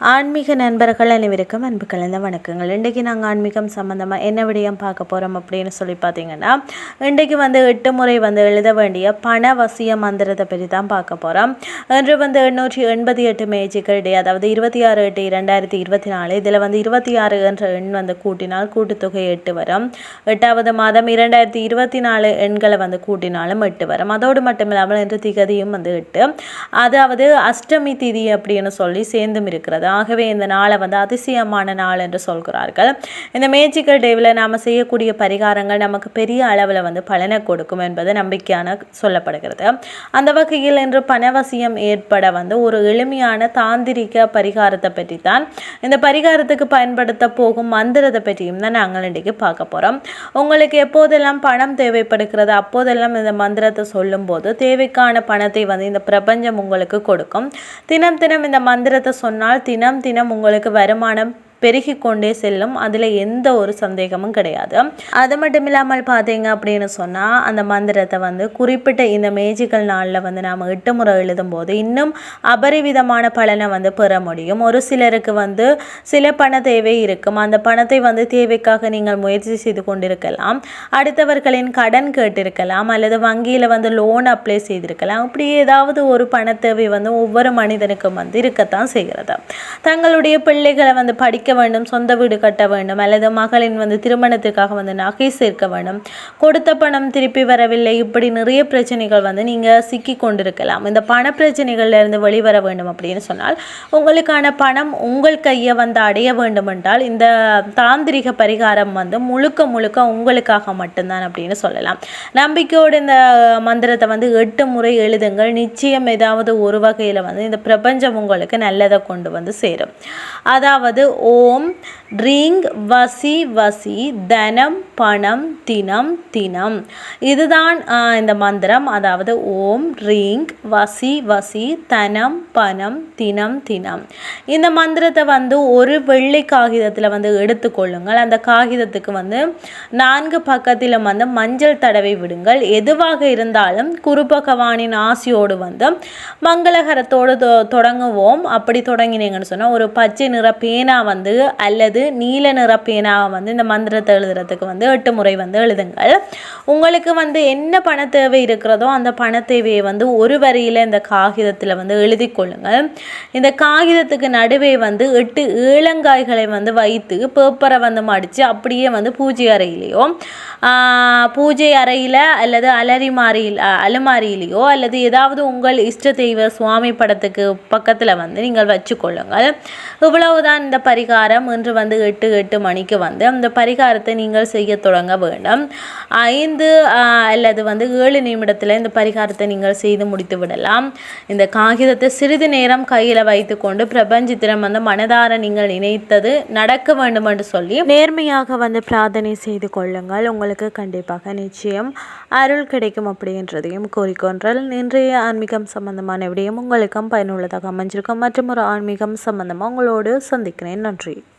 ஆன்மீக நண்பர்கள் அனைவருக்கும் அன்பு கலந்த வணக்கங்கள். இன்றைக்கு நாங்கள் ஆன்மீகம் சம்மந்தமாக என்ன விடயம் பார்க்க போகிறோம் அப்படின்னு சொல்லி பார்த்தீங்கன்னா இன்றைக்கு வந்து எட்டு முறை வந்து எழுத வேண்டிய பண வசிய மந்திரத்தை பற்றி தான் பார்க்க போகிறோம் இன்று வந்து எண்ணூற்றி எண்பத்தி எட்டு மேஜிக்கல் டே அதாவது இருபத்தி ஆறு எட்டு இரண்டாயிரத்தி இருபத்தி நாலு. இதில் வந்து இருபத்தி ஆறு என்ற எண் வந்து கூட்டினால் கூட்டுத்தொகை எட்டு வரும். எட்டாவது மாதம் இரண்டாயிரத்தி இருபத்தி நாலு எண்களை வந்து கூட்டினாலும் எட்டு வரும். அதோடு மட்டும் இல்லாமல் இன்று திகதியும் வந்து எட்டு. அதாவது அஷ்டமி திதி அப்படின்னு சொல்லி சேர்ந்தும் இருக்கிறது. ஆகவே இந்த நாளை வந்து அதிசயமான நாள் என்று சொல்கிறார்கள். இந்த மேஜிக்கல் டேவில் நாம் செய்யக்கூடிய பரிகாரங்கள் நமக்கு பெரிய அளவில் வந்து பலனை கொடுக்கும் என்பது நம்பிக்கையான சொல்லப்படுகிறது. அந்த வகையில் இன்று பணவசியம் ஏற்பட வந்து ஒரு எளிமையான தாந்திரிக பரிகாரத்தை பற்றி தான் இந்த பரிகாரத்துக்கு பயன்படுத்த போகும் மந்திரத்தை பற்றியும் தான் நாங்கள் இன்றைக்கு பார்க்க போகிறோம் உங்களுக்கு எப்போதெல்லாம் பணம் தேவைப்படுகிறது அப்போதெல்லாம் இந்த மந்திரத்தை சொல்லும்போது தேவைக்கான பணத்தை வந்து இந்த பிரபஞ்சம் உங்களுக்கு கொடுக்கும். தினம் தினம் இந்த மந்திரத்தை சொன்னால் தினம் தினம் உங்களுக்கு வருமானம் பெருகி கொண்டே செல்லும். அதில் எந்த ஒரு சந்தேகமும் கிடையாது. அது மட்டும் இல்லாமல் பார்த்தீங்க அப்படின்னு சொன்னால் அந்த மந்திரத்தை வந்து குறிப்பிட்ட இந்த மேஜிக்கல் நாளில் வந்து நாம் எட்டு முறை எழுதும் போது இன்னும் அபரிவிதமான பலனை வந்து பெற முடியும். ஒரு சிலருக்கு வந்து சில பண தேவை இருக்கும். அந்த பணத்தை வந்து தேவைக்காக நீங்கள் முயற்சி செய்து கொண்டிருக்கலாம். அடுத்தவர்களின் கடன் கேட்டிருக்கலாம். அல்லது வங்கியில் வந்து லோன் அப்ளை செய்திருக்கலாம். இப்படி ஏதாவது ஒரு பண தேவை வந்து ஒவ்வொரு மனிதனுக்கும் வந்து இருக்கத்தான் செய்கிறது. தங்களுடைய பிள்ளைகளை வந்து படிக்க வேண்டும் சொந்த வீடு கட்ட வேண்டும் அல்லது மகளின் வந்து திருமணத்திற்காக வந்து நகை சேர்க்க வேண்டும். கொடுத்த பணம் திருப்பி வரவில்லை. இப்படி நிறைய பிரச்சனைகள் வந்து நீங்கள் சிக்கி கொண்டிருக்கலாம். இந்த பண பிரச்சனைகள்ல இருந்து வெளிவர வேண்டும் அப்படின்னு சொன்னால் உங்களுக்கான பணம் உங்கள் கையை வந்து அடைய வேண்டும் என்றால் இந்த தாந்திரிக பரிகாரம் வந்து முழுக்க முழுக்க உங்களுக்காக மட்டும்தான் அப்படின்னு சொல்லலாம். நம்பிக்கையோடு இந்த மந்திரத்தை வந்து எட்டு முறை எழுதுங்கள். நிச்சயம் ஏதாவது ஒரு வகையில் வந்து இந்த பிரபஞ்சம் உங்களுக்கு நல்லதை கொண்டு வந்து சேரும். அதாவது ஓம். ரிங் வசி வசி தனம் பணம் தினம் தினம். இதுதான் இந்த மந்திரம். அதாவது ஓம் ரீங் வசி வசி தனம் பணம் தினம் தினம். இந்த மந்திரத்தை வந்து ஒரு வெள்ளை காகிதத்தில் வந்து எடுத்துக்கொள்ளுங்கள் அந்த காகிதத்துக்கு வந்து நான்கு பக்கத்திலும் வந்து மஞ்சள் தடவை விடுங்கள். எதுவாக இருந்தாலும் குரு பகவானின் ஆசையோடு வந்து மங்களகரத்தோடு தொடங்குவோம். அப்படி தொடங்கினீங்கன்னு சொன்னால் ஒரு பச்சை நிற பேனா வந்து அல்லது நீல நிற பேனாவை வந்து இந்த மந்திரத்தை எழுதுறதுக்கு வந்து எட்டு முறை வந்து எழுதுங்கள். உங்களுக்கு வந்து என்ன பண தேவை இருக்கிறதோ அந்த பண தேவையை வந்து ஒரு வரியில் இந்த காகிதத்தில் வந்து எழுதி கொள்ளுங்கள். இந்த காகிதத்துக்கு நடுவே வந்து எட்டு ஏலங்காய்களை வந்து வைத்து பேப்பரை வந்து மடித்து அப்படியே வந்து பூஜை அறையிலையோ பூஜை அறையில் அல்லது அலரி மாறியில் அலுமாரியிலையோ அல்லது ஏதாவது உங்கள் இஷ்ட தெய்வ சுவாமி படத்துக்கு பக்கத்தில் வந்து நீங்கள் வச்சுக்கொள்ளுங்கள் இவ்வளவுதான் இந்த பரிகாரம் இன்று வந்து எட்டு எட்டு மணிக்கு வந்து அந்த பரிகாரத்தை நீங்கள் செய்ய தொடங்க வேண்டும். ஐந்து அல்லது வந்து ஏழு நிமிடத்தில் இந்த பரிகாரத்தை நீங்கள் செய்து முடித்து விடலாம். இந்த காகிதத்தை சிறிது நேரம் கையில் வைத்துக்கொண்டு பிரபஞ்சத்திடம் வந்து மனதார நீங்கள் நினைத்தது நடக்க வேண்டும் என்று சொல்லி நேர்மையாக வந்து பிரார்த்தனை செய்து கொள்ளுங்கள். உங்களுக்கு கண்டிப்பாக நிச்சயம் அருள் கிடைக்கும் அப்படின்றதையும் கூறிக்கொன்றால் இன்றைய ஆன்மீகம் சம்பந்தமான விடயம் உங்களுக்கும் பயனுள்ளதாக அமைஞ்சிருக்கும். மற்றும் ஒரு ஆன்மீகம் சம்பந்தமாக உங்களோடு சந்திக்கிறேன். நன்றி